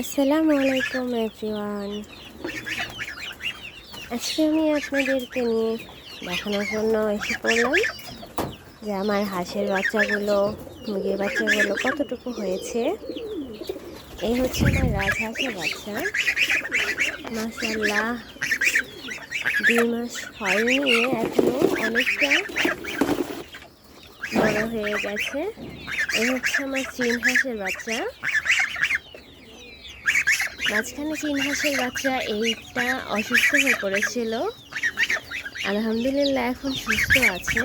আসসালামু আলাইকুম, এভরিওয়ান। আজকে আমি আপনাদেরকে নিয়ে দেখানোর জন্য এসে পড়লাম যে আমার হাঁসের বাচ্চাগুলো, মুরগির বাচ্চাগুলো কতটুকু হয়েছে। এই হচ্ছে আমার রাজহাঁসের বাচ্চা। মাসাল্লাহ দুই মাস হয়নি, এখনও অনেকটা বড় হয়ে গেছে। এই হচ্ছে আমার চীন হাঁসের বাচ্চা। মাঝখানে চীন হাঁসের বাচ্চা এইটা অসুস্থ হয়ে পড়েছিল। আলহামদুলিল্লাহ এখন সুস্থ আছে।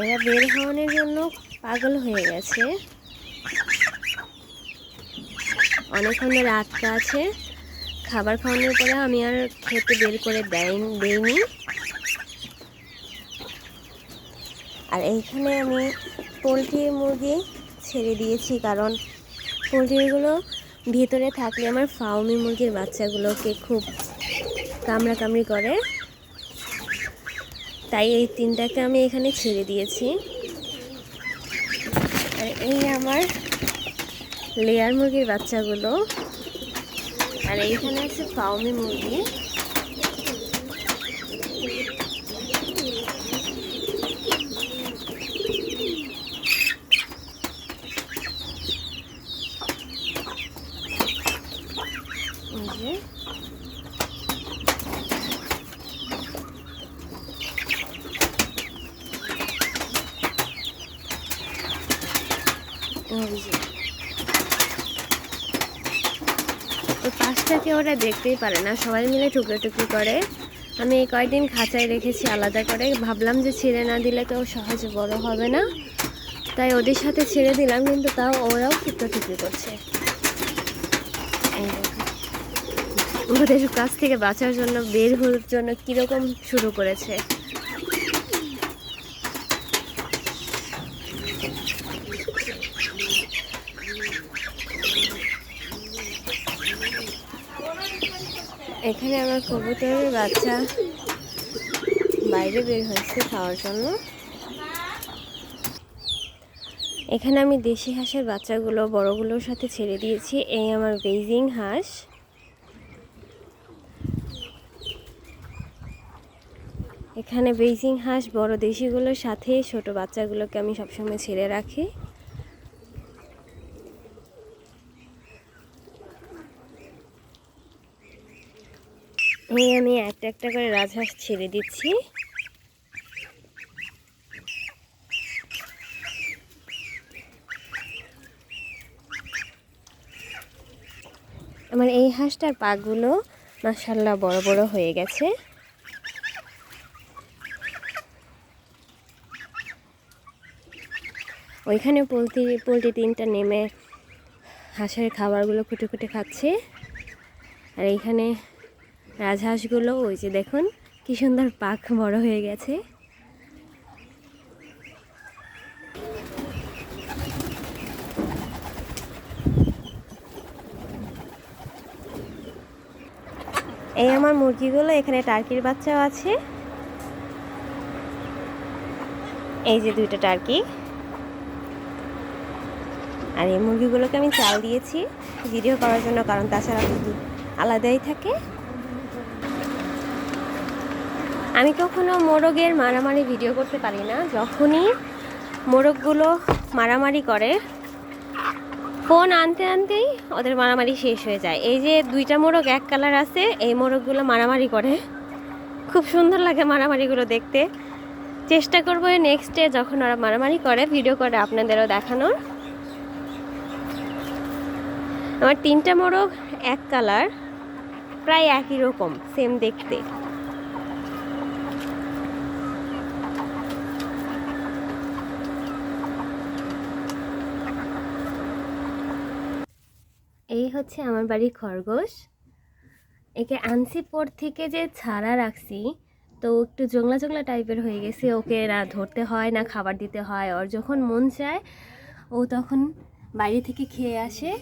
এরা বের হওয়ানোর জন্য পাগল হয়ে গেছে। অনেকক্ষণ আটকা আছে খাবার খাওয়ানোর পরে আমি আর খেতে বের করে দেয় দেইনি। আর এইখানে আমি পোলট্রি মুরগি ছেড়ে দিয়েছি কারণ পোলট্রিগুলো ভিতরে থাকলে আমার ফাউমি মুরগির বাচ্চাগুলোকে খুব কামড়া কামড়ি করে। তাই এই তিনটাকে আমি এখানে ছেড়ে দিয়েছি। আর এই আমার লেয়ার মুরগির বাচ্চাগুলো। আর এইখানে আছে ফাউমি মুরগি। তো পাঁচটাকে ওরা দেখতেই পারে না, সবাই মিলে টুকরো টুকরি করে। আমি কয়েকদিন খাঁচায় রেখেছি আলাদা করে। ভাবলাম যে ছেড়ে না দিলে কেউ সহজে বড় হবে না। তাই ওদের সাথে ছেড়ে দিলাম, কিন্তু তাও ওরাও টুকরো টুকরি করছে। ওদের কাছ থেকে বাঁচার জন্য, বের হওয়ার জন্য কীরকম শুরু করেছে? এখানে আমার কবুতরের বাচ্চা বাইরে বের হয়েছে খাওয়ার জন্য। এখানে আমি দেশি হাঁসের বাচ্চাগুলো, বড়গুলোর সাথে ছেড়ে দিয়েছি। এই আমার বেজিং হাঁস। এখানে বেইজিং হাঁস বড় দেশিগুলোর সাথে ছোট বাচ্চাগুলোকে আমি সবসময় ছেড়ে রাখি। এই আমি একটা একটা করে রাজহাঁস ছেড়ে দিচ্ছি। আমার এই হাঁসটার পাগুলো মাসাল্লাহ বড় বড় হয়ে গেছে। ওইখানে পোলট্রি পোলট্রি তিনটা নেমে হাঁসের খাবারগুলো খুঁটে খুঁটে খাচ্ছে। আর এইখানে রাজহাঁসগুলো, ওই যে দেখুন, কি সুন্দর পাখ বড় হয়ে গেছে। এই আমার মুরগিগুলো, এখানে টার্কির বাচ্চাও আছে। এই যে দুইটা টার্কি। আর এই মুরগিগুলোকে আমি চাল দিয়েছি ভিডিও করার জন্য, কারণ তাছাড়া দুধ আলাদাই থাকে। আমি কখনো মোরগের মারামারি ভিডিও করতে পারি না। যখনই মোরগগুলো মারামারি করে, ফোন আনতে আনতেই ওদের মারামারি শেষ হয়ে যায়। এই যে দুইটা মোরগ এক কালার আছে, এই মোরগগুলো মারামারি করে। খুব সুন্দর লাগে মারামারিগুলো দেখতে। চেষ্টা করব নেক্সট ডে যখন ওরা মারামারি করে ভিডিও করে আপনাদেরও দেখানোর। আমার তিনটা মোরগ, এক কালার, প্রায় একই রকম সেম দেখতে। এই হচ্ছে আমার বাড়ির খরগোশ। একে আনছি পর থেকে যে ছাড়া রাখছি, তো একটু জংলা জংলা টাইপের হয়ে গেছে। ওকে না ধরতে হয়, না খাবার দিতে হয়, ওর যখন মন চায়, ও তখন বাইরে থেকে খেয়ে আসে।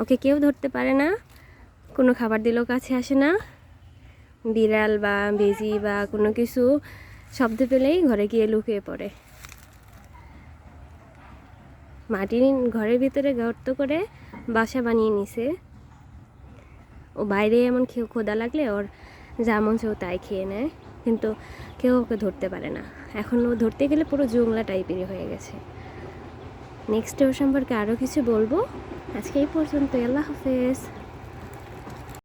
ওকে কেউ ধরতে পারে না, কোনো খাবার দিলেও কাছে আসে না। বিড়াল বা বেজি বা কোনো কিছু শব্দ পেলেই ঘরে গিয়ে লুকিয়ে পড়ে। মাটির ঘরের ভিতরে গর্ত করে বাসা বানিয়ে নিছে। ও বাইরে এমন খেয়ে খোদা লাগলে ওর যা মন চায় ও তাই খেয়ে নেয়, কিন্তু কেউ ওকে ধরতে পারে না। এখন ও ধরতে গেলে পুরো জুংলা টাইপেরই হয়ে গেছে। নেক্সট ওর সম্পর্কে আরও কিছু বলব। আজকে এই পর্যন্ত আল্লাহ হাফেজ।